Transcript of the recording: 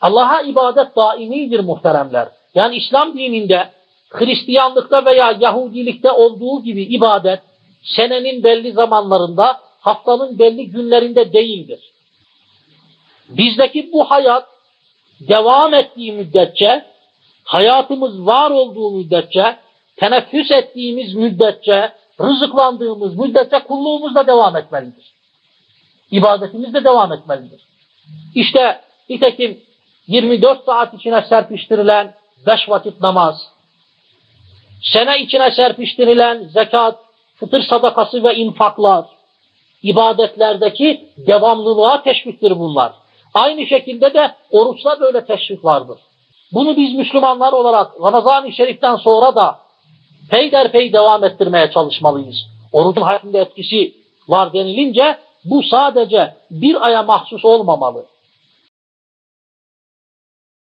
Allah'a ibadet daimidir muhteremler. Yani İslam dininde Hristiyanlıkta veya Yahudilikte olduğu gibi ibadet senenin belli zamanlarında, haftanın belli günlerinde değildir. Bizdeki bu hayat devam ettiği müddetçe, hayatımız var olduğu müddetçe, teneffüs ettiğimiz müddetçe, rızıklandığımız müddetçe kulluğumuz da devam etmelidir. İbadetimiz de devam etmelidir. İşte nitekim 24 saat içine serpiştirilen beş vakit namaz, sene içine serpiştirilen zekat, fıtır sadakası ve infaklar, ibadetlerdeki devamlılığa teşviktir bunlar. Aynı şekilde de oruçta böyle teşvik vardır. Bunu biz Müslümanlar olarak Ramazan-ı Şerif'ten sonra da peyderpey devam ettirmeye çalışmalıyız. Orucun hayatında etkisi var denilince bu sadece bir aya mahsus olmamalı.